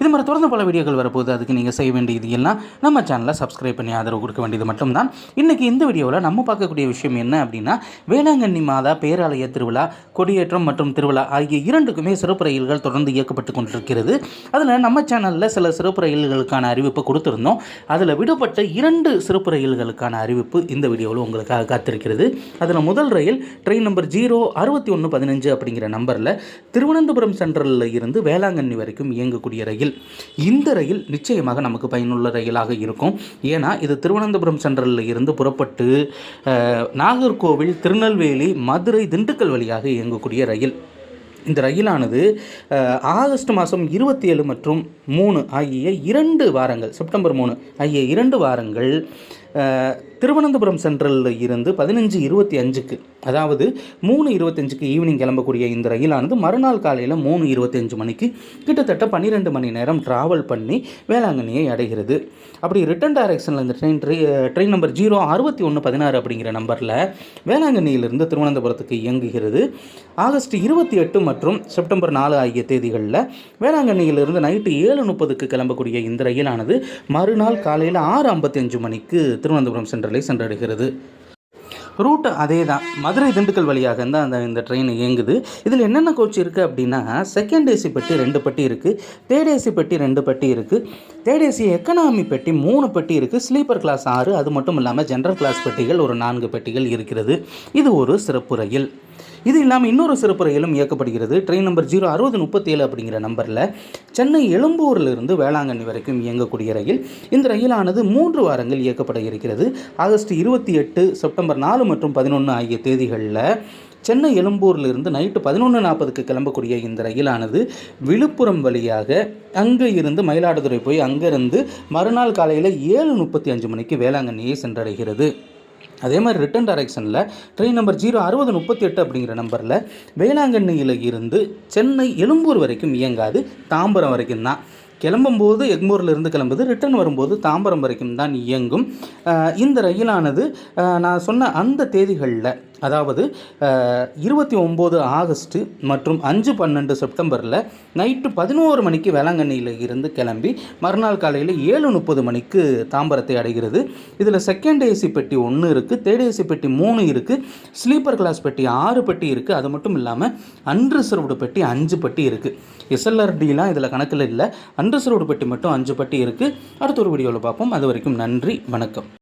இது மாதிரி தொடர்ந்து பல வீடியோக்கள் வரப்போகுது. அதுக்கு நீங்கள் செய்ய வேண்டியது எல்லாம் நம்ம சேனலை சப்ஸ்கிரைப் பண்ணி ஆதரவு கொடுக்க வேண்டியது மட்டும்தான். இன்றைக்கி இந்த வீடியோவில் நம்ம பார்க்கக்கூடிய விஷயம் என்ன அப்படின்னா வேளாங்கண்ணி மாதா பேராலய திருவிழா கொடியேற்றம் மற்றும் திருவிழா ஆகிய இரண்டுக்குமே சிறப்பு ரயில்கள் தொடர்ந்து இயக்கப்பட்டு கொண்டிருக்கிறது. அதில் நம்ம சேனலில் சில சிறப்பு ரயில்களுக்கான அறிவிப்பு கொடுத்துருந்தோம். அதில் விடுபட்ட இரண்டு சிறப்பு ரயில்களுக்கான அறிவிப்பு இந்த வீடியோவில் உங்களுக்காக காத்திருக்கிறது. அதில் முதல் ரயில் ட்ரெயின் நம்பர் ஜீரோ அறுபத்தி ஒன்று பதினஞ்சு அப்படிங்கிற நம்பரில் திருவனந்தபுரம் சென்ட்ரலில் இருந்து வேளாங்கண்ணி வரைக்கும் இயங்கக்கூடிய ரயில் இந்த ரயில் நிச்சயமாக நமக்கு பயனுள்ள ரயிலாக இருக்கும். ஏன்னா இது திருவனந்தபுரம் சென்ட்ரலில் இருந்து புறப்பட்டு நாகர்கோவில் திருநெல்வேலி மதுரை திண்டுக்கல் வழியாக இயங்கக்கூடிய ரயில். இந்த ரயிலானது ஆகஸ்ட் மாதம் இருபத்தி ஏழு மற்றும் மூணு ஆகிய இரண்டு வாரங்கள் செப்டம்பர் மூணு ஆகிய இரண்டு வாரங்கள் திருவனந்தபுரம் சென்ட்ரலில் இருந்து பதினஞ்சு இருபத்தி அஞ்சுக்கு அதாவது மூணு இருபத்தஞ்சுக்கு ஈவினிங் கிளம்பக்கூடிய இந்த ரயிலானது மறுநாள் காலையில் மூணு இருபத்தஞ்சு மணிக்கு கிட்டத்தட்ட பன்னிரெண்டு மணி நேரம் ட்ராவல் பண்ணி வேளாங்கண்ணியை அடைகிறது. அப்படி ரிட்டன் டைரக்ஷனில் இந்த ட்ரெயின் ட்ரெயின் நம்பர் ஜீரோ அறுபத்தி ஒன்று பதினாறு அப்படிங்கிற நம்பரில் வேளாங்கண்ணியிலிருந்து திருவனந்தபுரத்துக்கு இயங்குகிறது. ஆகஸ்ட் இருபத்தி எட்டு மற்றும் செப்டம்பர் நாலு ஆகிய தேதிகளில் வேளாங்கண்ணியிலிருந்து நைட்டு ஏழு முப்பதுக்கு கிளம்பக்கூடிய இந்த ரயிலானது மறுநாள் காலையில் ஆறு ஐம்பத்தஞ்சு மணிக்கு திருவனந்தபுரம் சென்ட்ரலை சென்றடைகிறது ரூட் அதே தான் மதுரை திண்டுக்கல் வழியாக தான் அந்த இந்த ட்ரெயின் இயங்குது. இதில் என்னென்ன கோச் இருக்குது அப்படின்னா செகண்ட் ஏசி பெட்டி ரெண்டு பெட்டி இருக்குது தேர்ட் ஏசி பெட்டி ரெண்டு பெட்டி இருக்குது தேர்ட் ஏசி எக்கனாமி பெட்டி மூணு பெட்டி இருக்குது ஸ்லீப்பர் கிளாஸ் ஆறு அது மட்டும் இல்லாமல் ஜென்ரல் கிளாஸ் பெட்டிகள் ஒரு நான்கு பெட்டிகள் இருக்கிறது. இது ஒரு சிறப்பு ரயில். இது இல்லாமல் இன்னொரு சிறப்பு ரயிலும் இயக்கப்படுகிறது. ட்ரெயின் நம்பர் ஜீரோ அறுபது முப்பத்தி ஏழு அப்படிங்கிற நம்பரில் சென்னை எழும்பூரிலிருந்து வேளாங்கண்ணி வரைக்கும் இயங்கக்கூடிய ரயில். இந்த ரயிலானது மூன்று வாரங்கள் இயக்கப்பட இருக்கிறது. ஆகஸ்ட் இருபத்தி எட்டு செப்டம்பர் நாலு மற்றும் பதினொன்று ஆகிய தேதிகளில் சென்னை எழும்பூரிலிருந்து நைட்டு பதினொன்று நாற்பதுக்கு கிளம்பக்கூடிய இந்த ரயிலானது விழுப்புரம் வழியாக அங்கே இருந்து மயிலாடுதுறை போய் அங்கேருந்து மறுநாள் காலையில் ஏழு முப்பத்தி அஞ்சு மணிக்கு வேளாங்கண்ணியை சென்றடைகிறது. அதே மாதிரி ரிட்டன் டைரக்ஷனில் ட்ரெயின் நம்பர் ஜீரோ அறுபது முப்பத்தி எட்டு அப்படிங்கிற நம்பரில் வேளாங்கண்ணியில் இருந்து சென்னை எழும்பூர் வரைக்கும் இயங்காது தாம்பரம் வரைக்கும் தான். கிளம்பும்போது எக்மூரில் இருந்து கிளம்புது ரிட்டர்ன் வரும்போது தாம்பரம் வரைக்கும் தான் இயங்கும். இந்த ரயிலானது நான் சொன்ன அந்த தேதிகளில் அதாவது இருபத்தி ஒம்பது ஆகஸ்ட்டு மற்றும் அஞ்சு பன்னெண்டு செப்டம்பரில் நைட்டு பதினோரு மணிக்கு வேளாங்கண்ணியில் இருந்து கிளம்பி மறுநாள் காலையில் ஏழு முப்பது மணிக்கு தாம்பரத்தை அடைகிறது. இதில் செகண்ட் ஏசி பெட்டி ஒன்று இருக்குது தேர்ட் ஏசி பெட்டி மூணு இருக்குது ஸ்லீப்பர் கிளாஸ் பெட்டி ஆறு பெட்டி இருக்குது அது மட்டும் இல்லாமல் அன்ரிசர்வ்டு பெட்டி அஞ்சு பெட்டி இருக்குது எஸ்எல்ஆர்டிலாம் இதில் கணக்கில் இல்லை அன்ரிசர்வ்டு பெட்டி மட்டும் அஞ்சு பெட்டி இருக்குது அடுத்த ஒரு வீடியோவில் பார்ப்போம். அது வரைக்கும் நன்றி வணக்கம்.